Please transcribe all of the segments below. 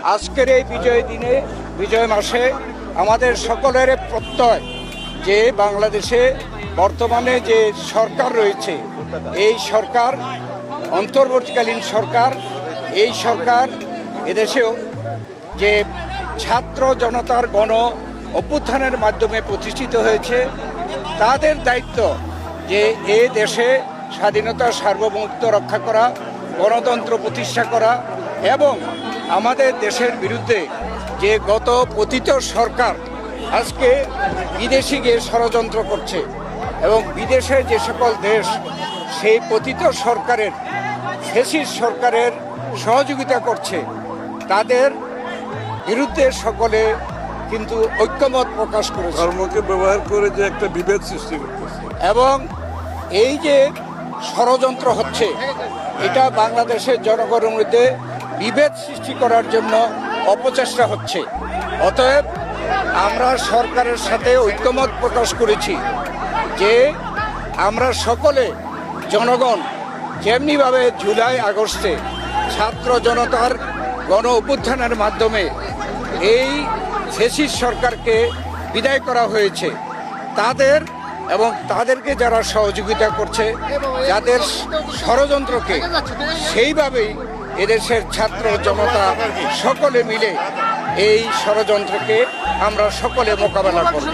আজকের এই বিজয় দিনে, বিজয় মাসে আমাদের সকলের প্রত্যয় যে বাংলাদেশে বর্তমানে যে সরকার রয়েছে, এই সরকার, অন্তর্বর্তীকালীন সরকার, এই সরকার এদেশেও যে ছাত্র জনতার গণ অভ্যুত্থানের মাধ্যমে প্রতিষ্ঠিত হয়েছে, তাদের দায়িত্ব যে এ দেশে স্বাধীনতা, সার্বভৌমত্ব রক্ষা করা, গণতন্ত্র প্রতিষ্ঠা করা এবং আমাদের দেশের বিরুদ্ধে যে গত পতিত সরকার আজকে বিদেশি গিয়ে ষড়যন্ত্র করছে এবং বিদেশে যে সকল দেশ সেই পতিত সরকারের ফেসিস সরকারের সহযোগিতা করছে তাদের বিরুদ্ধে সকলে কিন্তু ঐক্যমত প্রকাশ করেছে। ধর্মকে ব্যবহার করে যে একটা বিভেদ সৃষ্টি করতেছে। এবং এই যে ষড়যন্ত্র হচ্ছে এটা বাংলাদেশের জনগণের মধ্যে বিভেদ সৃষ্টি করার জন্য অপচেষ্টা হচ্ছে। অতএব আমরা সরকারের সাথে ঐক্যমত প্রকাশ করেছি যে আমরা সকলে, জনগণ, যেমনিভাবে জুলাই আগস্টে ছাত্র জনতার গণ অভ্যুত্থানের মাধ্যমে এই ফেসিস সরকারকে বিদায় করা হয়েছে, তাদের এবং তাদেরকে যারা সহযোগিতা করছে, যাদের ষড়যন্ত্রকে সেইভাবেই এদেশের ছাত্র জনতা সকলে মিলে এই ষড়যন্ত্রকে আমরা সকলে মোকাবেলা করব।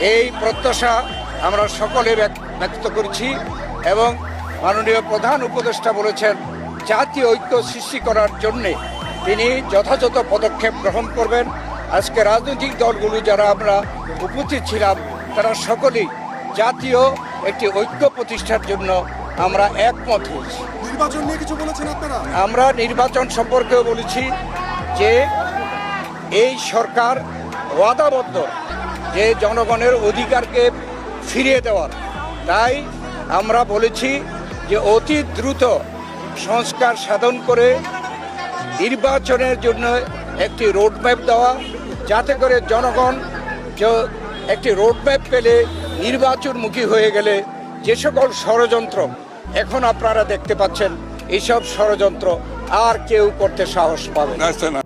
এই প্রত্যাশা আমরা সকলে ব্যক- ব্যক্ত করছি এবং মাননীয় প্রধান উপদেষ্টা বলেছেন, জাতীয় ঐক্য সৃষ্টি করার জন্যে তিনি যথাযথ পদক্ষেপ গ্রহণ করবেন। আজকে রাজনৈতিক দলগুলো যারা আমরা উপস্থিত ছিলাম, তারা সকলেই জাতীয় একটি ঐক্য প্রতিষ্ঠার জন্য আমরা একমত হয়েছি। নির্বাচন নিয়ে কিছু বলেছেন আপনারা? আমরা নির্বাচন সম্পর্কেও বলেছি যে এই সরকার ওয়াদাবদ্ধ, যে জনগণের অধিকারকে ফিরিয়ে দেওয়ার। তাই আমরা বলেছি যে অতি দ্রুত সংস্কার সাধন করে নির্বাচনের জন্য একটি রোডম্যাপ দেওয়া, যাতে করে জনগণ একটি রোডম্যাপ পেলে নির্বাচনমুখী হয়ে গেলে যে সকল ষড়যন্ত্র এখন আপনারা দেখতে পাচ্ছেন এইসব ষড়যন্ত্র আর কেউ করতে সাহস পাবে না।